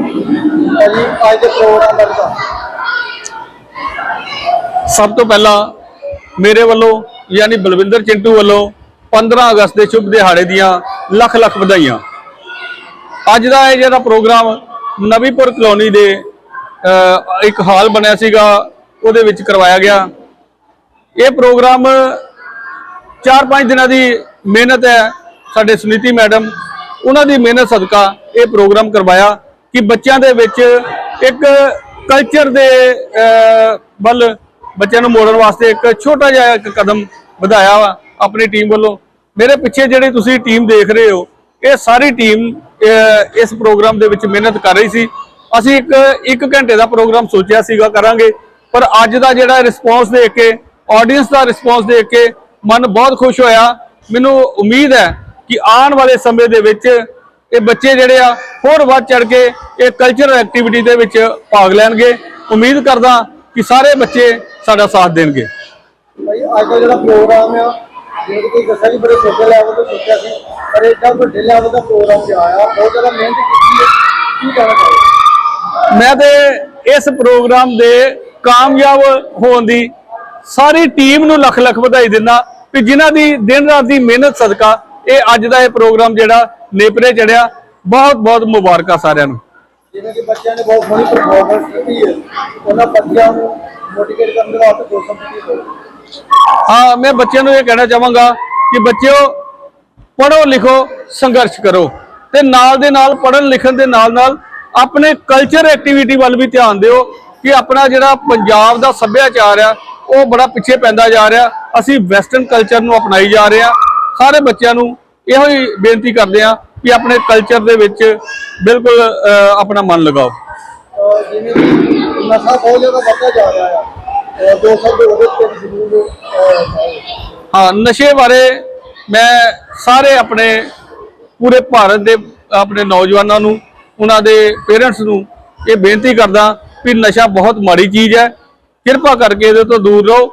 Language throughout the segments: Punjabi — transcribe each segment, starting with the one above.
ਭਾਜੀ, ਅੱਜ ਦੇ ਪ੍ਰੋਗਰਾਮ ਬਾਰੇ ਸਭ ਤੋਂ ਪਹਿਲਾਂ ਮੇਰੇ ਵੱਲੋਂ, ਯਾਨੀ ਬਲਵਿੰਦਰ ਚਿੰਟੂ ਵੱਲੋਂ 15 ਅਗਸਤ ਦੇ ਸ਼ੁਭ ਦਿਹਾੜੇ ਦੀਆਂ ਲੱਖ ਲੱਖ ਵਧਾਈਆਂ। ਅੱਜ ਦਾ ਇਹ ਜਿਹੜਾ ਪ੍ਰੋਗਰਾਮ ਨਵੀਪੁਰ ਕਲੋਨੀ ਦੇ ਇੱਕ ਹਾਲ ਬਣਿਆ ਸੀਗਾ, ਉਹਦੇ ਵਿੱਚ ਕਰਵਾਇਆ ਗਿਆ। ਇਹ ਪ੍ਰੋਗਰਾਮ 4-5 ਦਿਨਾਂ ਦੀ ਮਿਹਨਤ ਹੈ ਸਾਡੇ ਸੁਨੀਤੀ ਮੈਡਮ। ਉਹਨਾਂ ਦੀ ਮਿਹਨਤ ਸਦਕਾ ਇਹ ਪ੍ਰੋਗਰਾਮ ਕਰਵਾਇਆ। ਕਿ ਬੱਚਿਆਂ ਦੇ ਵਿੱਚ ਇੱਕ ਕਲਚਰ ਦੇ ਵੱਲ ਬੱਚਿਆਂ ਨੂੰ ਮੋੜਨ ਵਾਸਤੇ ਇੱਕ ਛੋਟਾ ਜਿਹਾ ਇੱਕ ਕਦਮ ਵਧਾਇਆ ਵਾ ਆਪਣੀ ਟੀਮ ਵੱਲੋਂ। ਮੇਰੇ ਪਿੱਛੇ ਜਿਹੜੀ ਤੁਸੀਂ ਟੀਮ ਦੇਖ ਰਹੇ ਹੋ, ਇਹ ਸਾਰੀ ਟੀਮ ਇਸ ਪ੍ਰੋਗਰਾਮ ਦੇ ਵਿੱਚ ਮਿਹਨਤ ਕਰ ਰਹੀ ਸੀ। ਅਸੀਂ ਇੱਕ ਇੱਕ ਘੰਟੇ ਦਾ ਪ੍ਰੋਗਰਾਮ ਸੋਚਿਆ ਸੀਗਾ ਕਰਾਂਗੇ, ਪਰ ਅੱਜ ਦਾ ਜਿਹੜਾ ਰਿਸਪੌਂਸ ਦੇਖ ਕੇ ਆਡੀਅנס ਦਾ ਰਿਸਪੌਂਸ ਦੇਖ ਕੇ ਮਨ ਬਹੁਤ ਖੁਸ਼ ਹੋਇਆ। ਮੈਨੂੰ ਉਮੀਦ ਹੈ ਕਿ ਆਉਣ ਵਾਲੇ ਸਮੇਂ ਦੇ ਵਿੱਚ ਇਹ ਬੱਚੇ ਜਿਹੜੇ ਆ ਹੋਰ ਵੱਧ ਚੜ ਕੇ ਇਹ ਕਲਚਰਲ ਐਕਟੀਵਿਟੀ ਦੇ ਵਿੱਚ ਭਾਗ ਲੈਣਗੇ। ਉਮੀਦ ਕਰਦਾ ਕਿ ਸਾਰੇ ਬੱਚੇ ਸਾਡਾ ਸਾਥ ਦੇਣਗੇ। ਭਾਈ ਅੱਜ ਦਾ ਜਿਹੜਾ ਪ੍ਰੋਗਰਾਮ ਆ ਜਿਵੇਂ ਕਿ ਤੁਸੀਂ ਦੱਸਿਆ ਕਿ ਬੜੇ ਛੋਟੇ ਲੈਵਲ ਤੋਂ ਸੋਚਿਆ ਸੀ ਪਰ ਏਡਾ ਵੱਡੇ ਲੈਵਲ ਦਾ ਪ੍ਰੋਗਰਾਮ ਤੇ ਆਇਆ ਬਹੁਤ ਜ਼ਿਆਦਾ ਮਿਹਨਤ ਕੀਤੀ ਹੈ। ਕੀ ਕਹਿਣਾ ਚਾਹੋਗੇ? ਮੈਂ ਤੇ ਇਸ ਪ੍ਰੋਗਰਾਮ ਦੇ ਕਾਮਯਾਬ ਹੋਣ ਦੀ ਸਾਰੀ ਟੀਮ ਨੂੰ ਲੱਖ ਲੱਖ ਵਧਾਈ ਦਿੰਦਾ ਕਿ ਜਿਨ੍ਹਾਂ ਦੀ ਦਿਨ ਰਾਤ ਦੀ ਮਿਹਨਤ ਸਦਕਾ ਇਹ ਅੱਜ ਦਾ ਇਹ ਪ੍ਰੋਗਰਾਮ ਜਿਹੜਾ ਨੇਪਰੇ ਚੜਿਆ ਬਹੁਤ ਬਹੁਤ ਮੁਬਾਰਕਾਂ ਸਾਰਿਆਂ ਨੂੰ। ਜਿਵੇਂ ਕਿ ਬੱਚਿਆਂ ਨੇ ਬਹੁਤ ਸੋਹਣੀ ਪਰਫਾਰਮੈਂਸ ਕੀਤੀ ਹੈ। ਉਹਨਾਂ ਬੱਚਿਆਂ ਨੂੰ ਮੋਟੀਵੇਟ ਕਰਨ ਦੇ ਵਾਸਤੇ ਦੋ ਸੰਪਤੀ ਹਾਂ। ਮੈਂ ਬੱਚਿਆਂ ਨੂੰ ਇਹ ਕਹਿਣਾ ਚਾਹਾਂਗਾ ਕਿ ਬੱਚਿਓ ਪੜ੍ਹੋ ਲਿਖੋ ਸੰਘਰਸ਼ ਕਰੋ। ਤੇ ਨਾਲ ਦੇ ਨਾਲ ਪੜ੍ਹਨ ਲਿਖਣ ਦੇ ਨਾਲ ਨਾਲ ਆਪਣੇ ਕਲਚਰ ਐਕਟੀਵਿਟੀ ਵੱਲ ਵੀ ਧਿਆਨ ਦਿਓ ਕਿ ਆਪਣਾ ਜਿਹੜਾ ਪੰਜਾਬ ਦਾ ਸੱਭਿਆਚਾਰ ਆ ਉਹ ਬੜਾ ਪਿੱਛੇ ਪੈਂਦਾ ਜਾ ਰਿਹਾ। ਅਸੀਂ ਵੈਸਟਰਨ ਕਲਚਰ ਨੂੰ ਅਪਣਾਈ ਜਾ ਰਹੇ ਆ ਸਾਰੇ ਬੱਚਿਆਂ ਨੂੰ ਇਹੋ ਹੀ ਬੇਨਤੀ ਕਰਦੇ ਆ ਕਿ ਆਪਣੇ ਕਲਚਰ ਦੇ ਵਿੱਚ ਬਿਲਕੁਲ ਆਪਣਾ ਮਨ ਲਗਾਓ। ਅਹ ਜਿਵੇਂ ਕਿ ਨਸ਼ਾ ਬਹੁਤ ਜ਼ਿਆਦਾ ਵੱਧਦਾ ਜਾ ਰਿਹਾ ਆ। ਅਹ ਦੋ ਸੌ ਦੇ ਉਹਦੇ ਤੇ ਵੀ ਜ਼ਰੂਰ ਅਹ, ਹਾਂ ਨਸ਼ੇ ਬਾਰੇ ਮੈਂ ਸਾਰੇ ਆਪਣੇ ਪੂਰੇ ਭਾਰਤ ਦੇ ਆਪਣੇ ਨੌਜਵਾਨਾਂ ਨੂੰ ਉਹਨਾਂ ਦੇ ਪੇਰੈਂਟਸ ਨੂੰ ਇਹ ਬੇਨਤੀ ਕਰਦਾ ਕਿ ਨਸ਼ਾ ਬਹੁਤ ਮਾੜੀ ਚੀਜ਼ ਹੈ। ਕਿਰਪਾ ਕਰਕੇ ਇਹਦੇ ਤੋਂ ਦੂਰ ਰਹੋ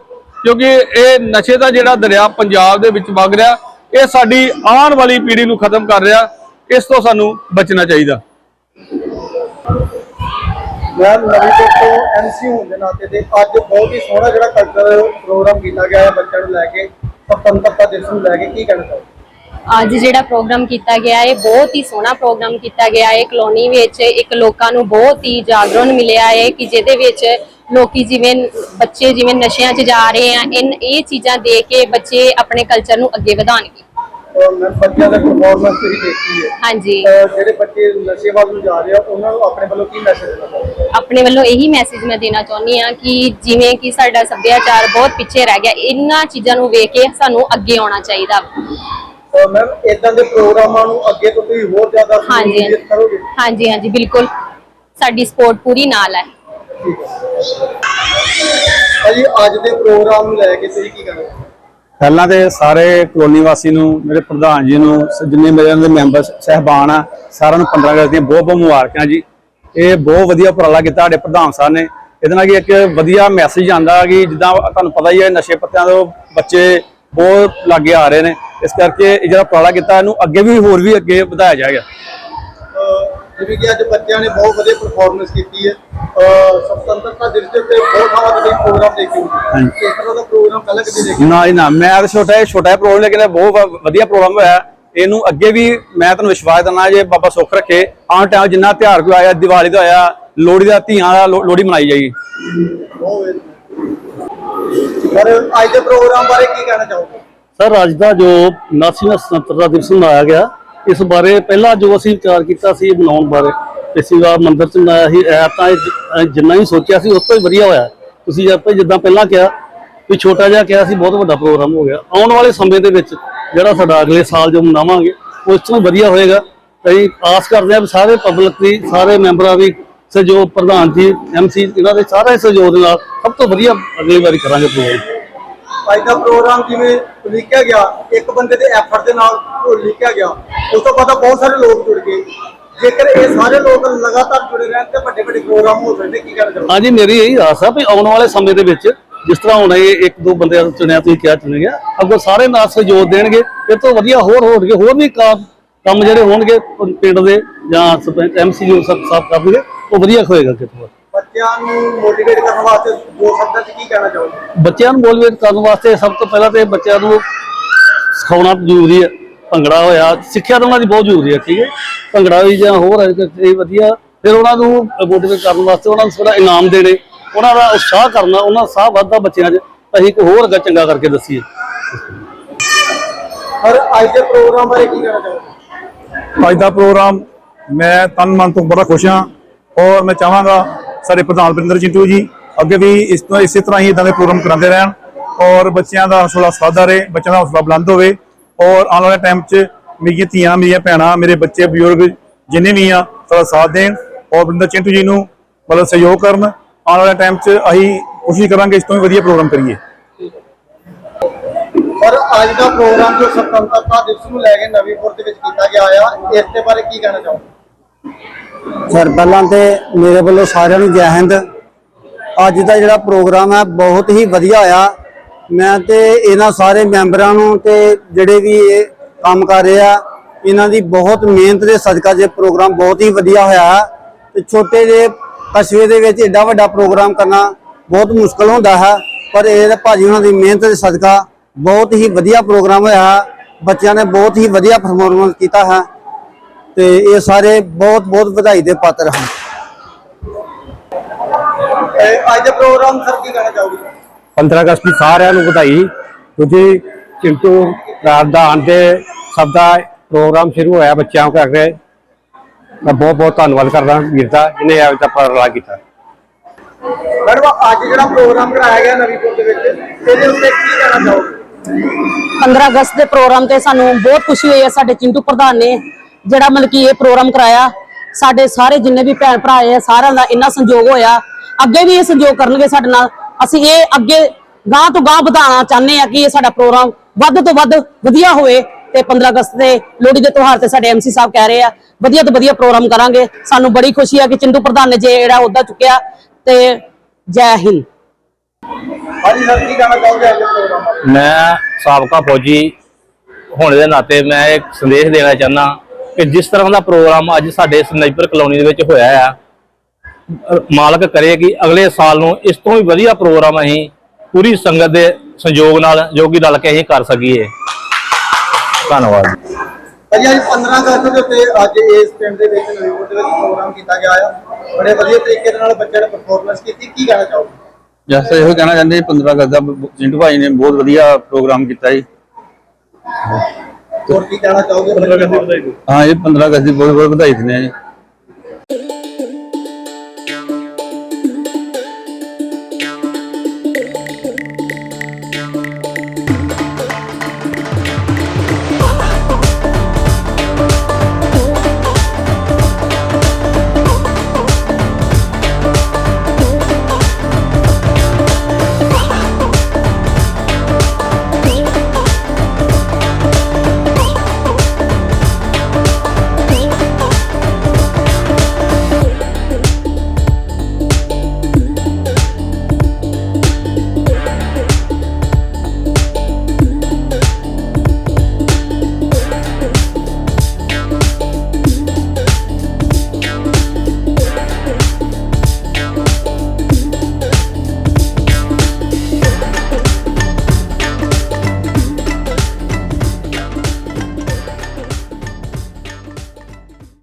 ਕਿਉਂਕਿ ਇਹ ਨਸ਼ੇ ਦਾ ਜਿਹੜਾ ਦਰਿਆ ਪੰਜਾਬ ਦੇ ਵਿੱਚ ਵਗ ਰਿਹਾ ਇਹ ਸਾਡੀ ਆਉਣ ਵਾਲੀ ਪੀੜ੍ਹੀ ਨੂੰ ਖਤਮ ਕਰ ਰਿਹਾ ਇਸ ਤੋਂ ਸਾਨੂੰ ਬਚਣਾ ਚਾਹੀਦਾ। ਮੈਂ ਨਵੀਂ ਤੋਂ ਐਮਸੀ ਹੋਣ ਦੇ ਨਾਤੇ ਤੇ ਅੱਜ ਬਹੁਤ ਹੀ ਸੋਹਣਾ ਜਿਹੜਾ ਕਲਚਰ ਪ੍ਰੋਗਰਾਮ ਕੀਤਾ ਗਿਆ ਹੈ ਬੱਚਿਆਂ ਨੂੰ ਲੈ ਕੇ ਸੁਤੰਤਰਤਾ ਦਿਵਸ ਨੂੰ ਲੈ ਕੇ ਕੀ ਕਹਿਣਾ ਚਾਹੋਗੇ? ਅੱਜ ਜਿਹੜਾ ਪ੍ਰੋਗਰਾਮ ਕੀਤਾ ਗਿਆ ਹੈ ਬਹੁਤ ਹੀ ਸੋਹਣਾ ਪ੍ਰੋਗਰਾਮ ਕੀਤਾ ਗਿਆ ਹੈ। ਕਲੋਨੀ ਵਿੱਚ ਇੱਕ ਲੋਕਾਂ ਨੂੰ ਬਹੁਤ ਹੀ ਜਾਗਰਣ ਮਿਲਿਆ ਹੈ ਕਿ ਜਿਹਦੇ ਵਿੱਚ ਲੋਕੀ ਜਿਵੇਂ ਬੱਚੇ ਜਿਵੇਂ ਨਸ਼ਿਆਂ 'ਚ ਜਾ ਰਹੇ ਆ ਇਨ ਇਹ ਚੀਜ਼ਾਂ ਦੇਖ ਕੇ ਬੱਚੇ ਆਪਣੇ ਕਲਚਰ ਨੂੰ ਅੱਗੇ ਵਧਾਉਣਗੇ। ਔਰ ਮੈਂ ਬੱਚਿਆਂ ਦਾ ਪਰਫਾਰਮੈਂਸ ਤੁਸੀਂ ਦੇਖੀ ਹੈ। ਹਾਂਜੀ। ਅਹ ਜਿਹੜੇ ਬੱਚੇ ਨਸ਼ੇ ਵੱਲ ਨੂੰ ਜਾ ਰਹੇ ਆ ਉਹਨਾਂ ਨੂੰ ਆਪਣੇ ਵੱਲੋਂ ਕੀ ਮੈਸੇਜ ਦੇਣਾ ਚਾਹੋਗੇ? ਆਪਣੇ ਵੱਲੋਂ ਇਹੀ ਮੈਸੇਜ ਮੈਂ ਦੇਣਾ ਚਾਹੁੰਦੀ ਆ ਕਿ ਜਿਵੇਂ ਕਿ ਸਾਡਾ ਸੱਭਿਆਚਾਰ ਬਹੁਤ ਪਿੱਛੇ ਰਹਿ ਗਿਆ ਇਹਨਾਂ ਚੀਜ਼ਾਂ ਨੂੰ ਵੇਖ ਕੇ ਸਾਨੂੰ ਅੱਗੇ ਆਉਣਾ ਚਾਹੀਦਾ। ਮੈਮ ਇਦਾਂ ਦੇ ਪ੍ਰੋਗਰਾਮਾਂ ਨੂੰ ਅੱਗੇ ਤੋਂ ਤੁਸੀਂ ਹੋਰ ਜ਼ਿਆਦਾ ਹਾਂਜੀ। ਹਾਂਜੀ ਹਾਂਜੀ ਬਿਲਕੁਲ। ਸਾਡੀ ਸਪੋਰਟ ਪੂਰੀ ਨਾਲ ਹੈ। ਭਾਜੀ, ਅੱਜ ਦੇ ਪ੍ਰੋਗਰਾਮ ਨੂੰ ਲੈ ਕੇ ਤੁਸੀਂ ਕੀ ਕਹਿਣਾ ਪਹਿਲਾਂ ਤੇ ਸਾਰੇ ਕਲੋਨੀ ਵਾਸੀ ਨੂੰ, ਮੇਰੇ ਪ੍ਰਧਾਨ ਜੀ ਨੂੰ ਜਿੰਨੇ ਮੇਰੇ ਦੇ ਮੈਂਬਰ ਸਹਿਬਾਨ ਆ, ਸਾਰਿਆਂ ਨੂੰ 15 ਅਗਸਤ ਦੀਆਂ ਬਹੁਤ ਬਹੁਤ ਮੁਬਾਰਕਾਂ ਜੀ। ਇਹ ਬਹੁਤ ਵਧੀਆ ਉਪਰਾਲਾ ਕੀਤਾ ਸਾਡੇ ਪ੍ਰਧਾਨ ਸਾਹਿਬ ਨੇ। ਇਹਦੇ ਨਾਲ ਕੀ ਇੱਕ ਵਧੀਆ ਮੈਸੇਜ ਆਂਦਾ ਕਿ ਜਿੱਦਾਂ ਤੁਹਾਨੂੰ ਪਤਾ ਹੀ ਹੈ, ਨਸ਼ੇ ਪੱਤਿਆਂ ਤੋਂ ਬੱਚੇ ਬਹੁਤ ਲਾਗੇ ਆ ਰਹੇ ਨੇ। ਇਸ ਕਰਕੇ ਇਹ ਜਿਹੜਾ ਉਪਰਾਲਾ ਕੀਤਾ, ਇਹਨੂੰ ਅੱਗੇ ਵੀ ਹੋਰ ਵੀ ਅੱਗੇ ਵਧਾਇਆ ਜਾਏਗਾ। ਜਿਵੇਂ ਕਿ ਅੱਜ ਬੱਚਿਆਂ ਨੇ ਬਹੁਤ ਵਧੀਆ ਪਰਫਾਰਮੈਂਸ ਕੀਤੀ ਹੈ। ਸੁਤੰਤਰਤਾ ਦਿਵਸ ਦੇ ਉੱਤੇ ਬਹੁਤ ਤੇ ਤੁਸੀਂ ਪ੍ਰੋਗਰਾਮ ਦੇਖੇ ਹੋਣਗੇ ਹਾਂਜੀ। ਇਸ ਤਰ੍ਹਾਂ ਦਾ ਪ੍ਰੋਗਰਾਮ ਪਹਿਲਾਂ ਕਦੇ ਦੇਖੇ ਨਾ ਜੀ ਨਾ ਮੈਂ ਤਾਂ ਛੋਟਾ ਛੋਟਾ ਜਿਹਾ ਪ੍ਰੋਗਰਾਮ ਲੇਕਿਨ ਬਹੁਤ ਵਧੀਆ ਪ੍ਰੋਗਰਾਮ ਹੋਇਆ। ਇਹਨੂੰ ਅੱਗੇ ਵੀ ਮੈਂ ਤੁਹਾਨੂੰ ਵਿਸ਼ਵਾਸ ਦਿੰਦਾ ਜੇ ਬਾਬਾ ਸੁੱਖ ਰੱਖੇ ਆਉਣ ਟਾਈਮ ਜਿੰਨਾ ਤਿਉਹਾਰ ਕੋਈ ਆਇਆ ਦੀਵਾਲੀ ਦਾ ਆਇਆ ਲੋਹੜੀ ਦਾ ਧੀਆਂ ਦਾ ਲੋਹੜੀ ਮਨਾਈ ਵਧੀਆ। ਪਰ ਅੱਜ ਦੇ ਪ੍ਰੋਗਰਾਮ ਬਾਰੇ ਕੀ ਕਹਿਣਾ ਚਾਹੋਗੇ? ਸਰ ਅੱਜ ਦਾ ਜੋ ਨੈਸ਼ਨਲ ਸੁਤੰਤਰਤਾ ਦਿਵਸ ਮਨਾਇਆ ਗਿਆ ਇਸ ਬਾਰੇ ਪਹਿਲਾਂ ਜੋ ਅਸੀਂ ਵਿਚਾਰ ਕੀਤਾ ਸੀ ਬਣਾਉਣ ਬਾਰੇ, ਤੇ ਸੀਗਾ ਚ ਮਨਾਇਆ ਸੀ ਐ ਤਾਂ ਜਿੰਨਾ ਹੀ ਸੋਚਿਆ ਸੀ ਉਸ ਤੋਂ ਹੀ ਵਧੀਆ ਹੋਇਆ। ਤੁਸੀਂ ਆਪਾਂ ਜਿੱਦਾਂ ਪਹਿਲਾਂ ਕਿਹਾ ਵੀ ਛੋਟਾ ਜਿਹਾ ਕਿਹਾ ਸੀ, ਬਹੁਤ ਵੱਡਾ ਪ੍ਰੋਗਰਾਮ ਹੋ ਗਿਆ। ਆਉਣ ਵਾਲੇ ਸਮੇਂ ਦੇ ਵਿੱਚ ਜਿਹੜਾ ਸਾਡਾ ਅਗਲੇ ਸਾਲ ਜੋ ਮਨਾਵਾਂਗੇ, ਉਸ ਤੋਂ ਵਧੀਆ ਹੋਏਗਾ। ਅਸੀਂ ਆਸ ਕਰਦੇ ਹਾਂ ਵੀ ਸਾਰੇ ਪਬਲਿਕ ਦੀ ਸਾਰੇ ਮੈਂਬਰਾਂ ਦੀ ਸਹਿਯੋਗ ਪ੍ਰਧਾਨ ਜੀ ਐਮਸੀ ਇਹਨਾਂ ਦੇ ਸਾਰੇ ਸਹਿਯੋਗ ਦੇ ਨਾਲ ਸਭ ਤੋਂ ਵਧੀਆ ਅਗਲੀ ਵਾਰੀ ਕਰਾਂਗੇ ਪ੍ਰੋਗਰਾਮ। ਅੱਜ ਦਾ ਪ੍ਰੋਗਰਾਮ ਜਿਵੇਂ ਲਿਖਿਆ ਗਿਆ, ਇੱਕ ਬੰਦੇ ਦੇ ਐਫਰਟ ਦੇ ਨਾਲ ਉਹ ਲਿਖਿਆ ਗਿਆ। ਉਸ ਤੋਂ ਬਾਅਦ ਬਹੁਤ ਸਾਰੇ ਲੋਕ ਜੁੜ ਗਏ। ਜੇਕਰ ਇਹ ਸਾਰੇ ਲੋਕ ਲਗਾਤਾਰ ਜੁੜੇ ਰਹਿਣ ਤੇ ਵੱਡੇ ਵੱਡੇ ਪ੍ਰੋਗਰਾਮ ਹੋ ਸਕਦੇ, ਕੀ ਕਹਿਣਾ ਚਾਹੋਗੇ ਹਾਂਜੀ, ਮੇਰੀ ਇਹੀ ਆਸ ਆ ਵੀ ਆਉਣ ਵਾਲੇ ਸਮੇਂ ਦੇ ਵਿੱਚ ਜਿਸ ਤਰ੍ਹਾਂ ਹੁਣ ਇਹ ਇੱਕ ਦੋ ਬੰਦੇ ਚੁਣਿਆ, ਤੁਸੀਂ ਕਿਹਾ ਚੁਣੇ ਗਿਆ, ਅੱਗੋਂ ਸਾਰੇ ਨਾਲ ਸਹਿਯੋਗ ਦੇਣਗੇ, ਇਹ ਤੋਂ ਵਧੀਆ ਹੋਰ ਹੋਣਗੇ, ਹੋਰ ਵੀ ਕੰਮ ਜਿਹੜੇ ਹੋਣਗੇ ਪਿੰਡ ਦੇ ਜਾਂ ਸਰਪੰਚ ਐਮਸੀ ਜੋ ਸਭ ਸਾਫ਼ ਕਰਨਗੇ, ਉਹ ਵਧੀਆ ਹੋਏਗਾ ਕਿਤੋਂ ਬੱਚਿਆਂ ਨੂੰ ਮੋਟੀਵੇਟ ਕਰਨ ਵਾਸਤੇ ਦੋ ਸ਼ਬਦਾਂ 'ਚ ਕੀ ਕਹਿਣਾ ਚਾਹੋਗੇ? ਬੱਚਿਆਂ ਨੂੰ ਮੋਟੀਵੇਟ ਕਰਨ ਵਾਸਤੇ ਸਭ ਤੋਂ ਪਹਿਲਾਂ ਤੇ ਬੱਚਿਆਂ ਨੂੰ ਸਿਖਾਉਣਾ ਜ਼ਰੂਰੀ ਹੈ। ਭੰਗੜਾ ਹੋਇਆ ਸਿੱਖਿਆ ਤਾਂ ਉਹਨਾਂ ਦੀ ਬਹੁਤ ਜ਼ਰੂਰੀ ਹੈ ਠੀਕ ਹੈ? ਭੰਗੜਾ ਵੀ ਜਾਂ ਹੋਰ ਇਹ ਵਧੀਆ। ਫਿਰ ਉਹਨਾਂ ਨੂੰ ਮੋਟੀਵੇਟ ਕਰਨ ਵਾਸਤੇ ਉਹਨਾਂ ਨੂੰ ਥੋੜਾ ਇਨਾਮ ਦੇਣੇ ਉਹਨਾਂ ਦਾ ਉਤਸ਼ਾਹ ਕਰਨਾ ਉਹਨਾਂ ਦਾ ਸਾਹ ਵੱਧਦਾ ਬੱਚਿਆਂ 'ਚ। ਅਸੀਂ ਇੱਕ ਹੋਰ ਅੱਗਾ ਚੰਗਾ ਕਰਕੇ ਦੱਸੀਏ। ਔਰ ਅੱਜ ਦੇ ਪ੍ਰੋਗਰਾਮ ਬਾਰੇ ਕੀ ਕਹਿਣਾ ਚਾਹੋਗੇ? ਅੱਜ ਦਾ ਪ੍ਰੋਗਰਾਮ ਮੈਂ ਤਨ ਮਨ ਤੋਂ ਬੜਾ ਖੁਸ਼ ਹਾਂ। ਔਰ ਮੈਂ ਚਾਹਾਂਗਾ ਸਾਡੇ ਪ੍ਰਧਾਨ ਬਰਿੰਦਰ ਚਿੰਟੂ ਜੀ, ਅੱਗੇ ਵੀ ਇਸ ਤੋਂ ਇਸੇ ਤਰ੍ਹਾਂ ਹੀ ਇਦਾਂ ਦੇ ਪ੍ਰੋਗਰਾਮ ਕਰਾਉਂਦੇ ਰਹਿਣ ਔਰ ਬੱਚਿਆਂ ਦਾ ਹੌਸਲਾ ਸਾਦਾ ਰਹੇ, ਬੱਚਿਆਂ ਦਾ ਹੌਸਲਾ ਬੁਲੰਦ ਹੋਵੇ ਔਰ ਆਉਣ ਵਾਲੇ ਟਾਈਮ 'ਚ ਮੇਰੀਆਂ ਧੀਆਂ, ਮੇਰੀਆਂ ਭੈਣਾਂ, ਮੇਰੇ ਬੱਚੇ, ਬਜ਼ੁਰਗ ਜਿੰਨੇ ਵੀ ਆ, ਸਾਡਾ ਸਾਥ ਦੇਣ ਔਰ ਬਰਿੰਦਰ ਚਿੰਟੂ ਜੀ ਨੂੰ ਮਤਲਬ ਸਹਿਯੋਗ ਕਰਨ, ਆਉਣ ਵਾਲੇ ਟਾਈਮ 'ਚ ਅਸੀਂ ਕੋਸ਼ਿਸ਼ ਕਰਾਂਗੇ ਇਸ ਤੋਂ ਵੀ ਵਧੀਆ ਪ੍ਰੋਗਰਾਮ ਕਰੀਏ। ਔਰ ਅੱਜ ਦਾ ਪ੍ਰੋਗਰਾਮ ਜੋ ਸੁਤੰਤਰਤਾ ਦਿਵਸ ਨੂੰ ਲੈ ਕੇ ਨਵੀਂਪੁਰ ਦੇ ਵਿੱਚ ਕੀਤਾ ਗਿਆ ਆ, ਇਸ ਦੇ ਬਾਰੇ ਕੀ ਕਹਿਣਾ ਚਾਹੋਗੇ? ਸਰ ਪਹਿਲਾਂ ਤੇ ਮੇਰੇ ਵੱਲੋਂ ਸਾਰਿਆਂ ਨੂੰ ਜੈ ਹਿੰਦ। ਅੱਜ ਦਾ ਜਿਹੜਾ ਪ੍ਰੋਗਰਾਮ ਹੈ, ਬਹੁਤ ਹੀ ਵਧੀਆ ਹੋਇਆ ਮੈਂ ਤੇ ਇਹਨਾਂ ਸਾਰੇ ਮੈਂਬਰਾਂ ਨੂੰ ਤੇ ਜਿਹੜੇ ਵੀ ਇਹ ਕੰਮ ਕਰ ਰਹੇ ਆ, ਇਹਨਾਂ ਦੀ ਬਹੁਤ ਮਿਹਨਤ ਦੇ ਸਦਕਾ ਜੇ ਪ੍ਰੋਗਰਾਮ ਬਹੁਤ ਹੀ ਵਧੀਆ ਹੋਇਆ ਹੈ। ਤੇ ਛੋਟੇ ਜਿਹੇ ਕਸਬੇ ਦੇ ਵਿੱਚ ਐਡਾ ਵੱਡਾ ਪ੍ਰੋਗਰਾਮ ਕਰਨਾ ਬਹੁਤ ਮੁਸ਼ਕਲ ਹੁੰਦਾ ਹੈ, ਪਰ ਇਹ ਤਾਂ ਭਾਜੀ ਉਹਨਾਂ ਦੀ ਮਿਹਨਤ ਦੇ ਸਦਕਾ ਬਹੁਤ ਹੀ ਵਧੀਆ ਪ੍ਰੋਗਰਾਮ ਹੋਇਆ ਹੈ। ਬੱਚਿਆਂ ਨੇ ਬਹੁਤ ਹੀ ਵਧੀਆ ਪਰਫਾਰਮੈਂਸ ਕੀਤਾ ਹੈ। ਤੇ ਇਹ ਸਾਰੇ ਬਹੁਤ ਬਹੁਤ ਵਧਾਈ ਦੇ ਪਾਤਰ ਹਨ। ਅੱਜ ਦੇ ਪ੍ਰੋਗਰਾਮ ਸਰ ਕੀ ਕਹਿਣਾ ਚਾਹੋਗੇ? 15 ਅਗਸਤ ਦੀ ਸਾਰਿਆਂ ਨੂੰ ਵਧਾਈ। ਕਿਉਂਕਿ ਚਿੰਟੂ ਰਾਜਦਾਨ ਦੇ ਸਭ ਦਾ ਪ੍ਰੋਗਰਾਮ ਸ਼ੁਰੂ ਹੋਇਆ ਬੱਚਿਆਂ ਕਰਕੇ ਮੈਂ ਬਹੁਤ ਬਹੁਤ ਧੰਨਵਾਦ ਕਰਦਾ ਵੀਰ ਦਾ ਜਿਹਨੇ ਇਹ ਤੱਕ ਪਰਲਾ ਕੀਤਾ। ਮੈਡਮ ਅੱਜ ਜਿਹੜਾ ਪ੍ਰੋਗਰਾਮ ਕਰਾਇਆ ਗਿਆ ਨਵੀਂਪੁਰ ਦੇ ਵਿੱਚ ਇਹਦੇ ਉੱਤੇ ਕੀ ਕਹਿਣਾ ਚਾਹੋਗੇ? 15 ਅਗਸਤ ਦੇ ਪ੍ਰੋਗਰਾਮ ਤੇ ਸਾਨੂੰ ਬਹੁਤ ਖੁਸ਼ੀ ਹੋਈ ਹੈ ਸਾਡੇ ਚਿੰਟੂ ਪ੍ਰਧਾਨ ਨੇ ਜਿਹੜਾ ਮਤਲਬ ਕਿ ਇਹ ਪ੍ਰੋਗਰਾਮ ਕਰਾਇਆ ਸਾਡੇ ਸਾਰੇ ਜਿੰਨੇ ਵੀ ਭੈਣ ਭਰਾ ਆਏ ਆ ਸਾਰਿਆਂ ਦਾ ਇੰਨਾ ਸੰਯੋਗ ਹੋਇਆ। ਅੱਗੇ ਵੀ ਇਹ ਸੰਯੋਗ ਕਰਨਗੇ ਸਾਡੇ ਨਾਲ। ਅਸੀਂ ਇਹ ਅੱਗੇ ਗਾਂ ਤੋਂ ਗਾਂ ਵਧਾਉਣਾ ਚਾਹੁੰਦੇ ਆ ਕਿ ਇਹ ਸਾਡਾ ਪ੍ਰੋਗਰਾਮ ਵੱਧ ਤੋਂ ਵੱਧ ਵਧੀਆ ਹੋਵੇ ਤੇ 15 ਅਗਸਤ ਦੇ ਲੋਹੜੀ ਦੇ ਤਿਉਹਾਰ ਤੇ ਸਾਡੇ ਐਮਸੀ ਸਾਹਿਬ ਕਹਿ ਰਹੇ ਆ ਵਧੀਆ ਤੋਂ ਵਧੀਆ ਪ੍ਰੋਗਰਾਮ ਕਰਾਂਗੇ। ਸਾਨੂੰ ਬੜੀ ਖੁਸ਼ੀ ਆ ਕਿ ਚਿੰਟੂ ਪ੍ਰਧਾਨ ਨੇ ਜੇ ਜਿਹੜਾ ਅਹੁਦਾ ਚੁੱਕਿਆ ਤੇ ਜੈ ਹਿੰਦ। ਮੈਂ ਸਾਬਕਾ ਫੌਜੀ ਹੋਣ ਦੇ ਨਾਤੇ ਮੈਂ ਇੱਕ ਸੰਦੇਸ਼ ਦੇਣਾ ਚਾਹੁੰਦਾ ਕਿ ਜਿਸ ਤਰ੍ਹਾਂ ਦਾ ਪ੍ਰੋਗਰਾਮ ਅੱਜ ਸਾਡੇ ਸਨਾਈਪਰ ਕਲੋਨੀ ਦੇ ਵਿੱਚ ਹੋਇਆ ਆ ਮਾਲਕ ਕਰੇ ਕਿ ਅਗਲੇ ਸਾਲ ਨੂੰ ਇਸ ਤੋਂ ਵੀ ਵਧੀਆ ਪ੍ਰੋਗਰਾਮ ਅਸੀਂ ਪੂਰੀ ਸੰਗਤ ਦੇ ਸੰਯੋਗ ਨਾਲ ਜੋਗੀ ਰਲ ਕੇ ਅਸੀਂ ਕਰ ਸਕੀਏ। ਧੰਨਵਾਦ ਭਾਜੀ ਅੱਜ 15 ਅਗਸਤ ਦੇ ਉੱਤੇ ਅੱਜ ਇਸ ਪਿੰਡ ਦੇ ਵਿੱਚ ਨਵੀਂਪੁਰ ਦੇ ਵਿੱਚ ਪ੍ਰੋਗਰਾਮ ਕੀਤਾ ਗਿਆ ਆ। ਬੜੇ ਵਧੀਆ ਤਰੀਕੇ ਦੇ ਨਾਲ ਬੱਚਿਆਂ ਨੇ ਪਰਫਾਰਮੈਂਸ ਕੀਤੀ। ਕੀ ਕਹਿਣਾ ਚਾਹੋਗੇ? ਜੈਸੇ ਇਹੋ ਕਹਿਣਾ ਚਾਹੁੰਦੇ 15 ਅਗਸਤ ਦਾ ਚਿੰਟੂ ਭਾਈ ਨੇ ਬਹੁਤ ਵਧੀਆ ਪ੍ਰੋਗਰਾਮ ਕੀਤਾ ਜੀ। ਹੋਰ ਕੀ ਕਹਿਣਾ ਚਾਹੋਗੇ? ਹਾਂ ਇਹ 15 ਅਗਸਤ ਦੀ ਬਹੁਤ ਬਹੁਤ ਵਧਾਈ ਦਿੰਦੇ ਆ ਜੀ।